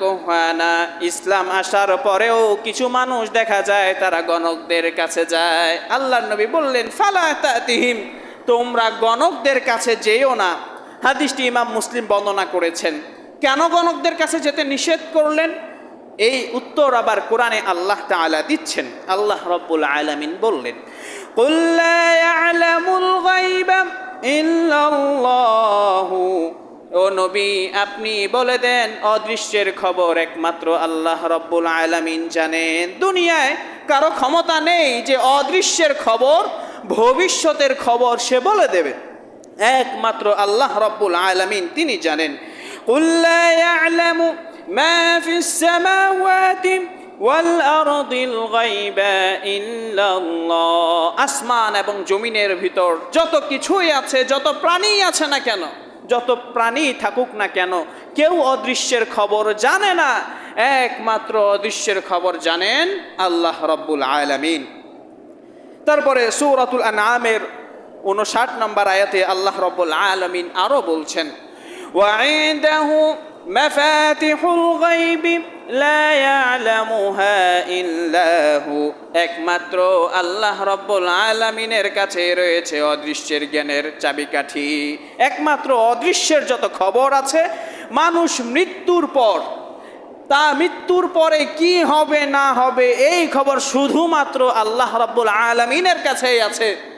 কোহানা ইসলাম আসার পরেও কিছু মানুষ দেখা যায় তারা গণকদের কাছে যায় আল্লাহ নবী বললেন ফালা তাতিহিম তোমরা গণকদের কাছে যেও না হাদিসটি ইমাম মুসলিম বর্ণনা করেছেন কেন গণকদের কাছে যেতে নিষেধ করলেন এই উত্তর আবার কোরআনে আল্লাহ তাআলা দিচ্ছেন আল্লাহ রব্বুল আলামিন বললেন قل لا يعلم الغيب إلا الله ও নবী আপনি বলে দেন অদৃশ্যের খবর একমাত্র আল্লাহ রব্বুল আলামিন জানেন দুনিয়ায় কারো ক্ষমতা নেই যে অদৃশ্যের খবর ভবিষ্যতের খবর সে বলে দেবে একমাত্র আল্লাহ রব্বুল আলামিন তিনি জানেন قل لا يعلم ما في السماوات والأرض الغيب إلا الله আসমান এবং জমিনের ভিতর যত কিছুই আছে যত প্রাণী আছে না কেন যত প্রাণী থাকুক না কেন কেউ অদৃশ্যের খবর জানে না একমাত্র অদৃশ্যের খবর জানেন আল্লাহ রব্বুল আলামিন তারপরে সৌরাতুল আনামের উনষাট নম্বর আয়াতে আল্লাহ রব্বুল আলামিন আরও বলছেন وعنده মাফাতিহুল গায়বি লা ইয়ালামুহা ইল্লাহু একমাত্র আল্লাহ রব্বুল আলামিনের কাছে রয়েছে অদৃশ্যের জ্ঞানের চাবিকাঠি। একমাত্র অদৃশ্যের যত খবর আছে, মানুষ মৃত্যুর পর, তা মৃত্যুর পরে কি হবে না হবে, এই খবর শুধুমাত্র আল্লাহ রব্বুল আলমিনের কাছেই আছে।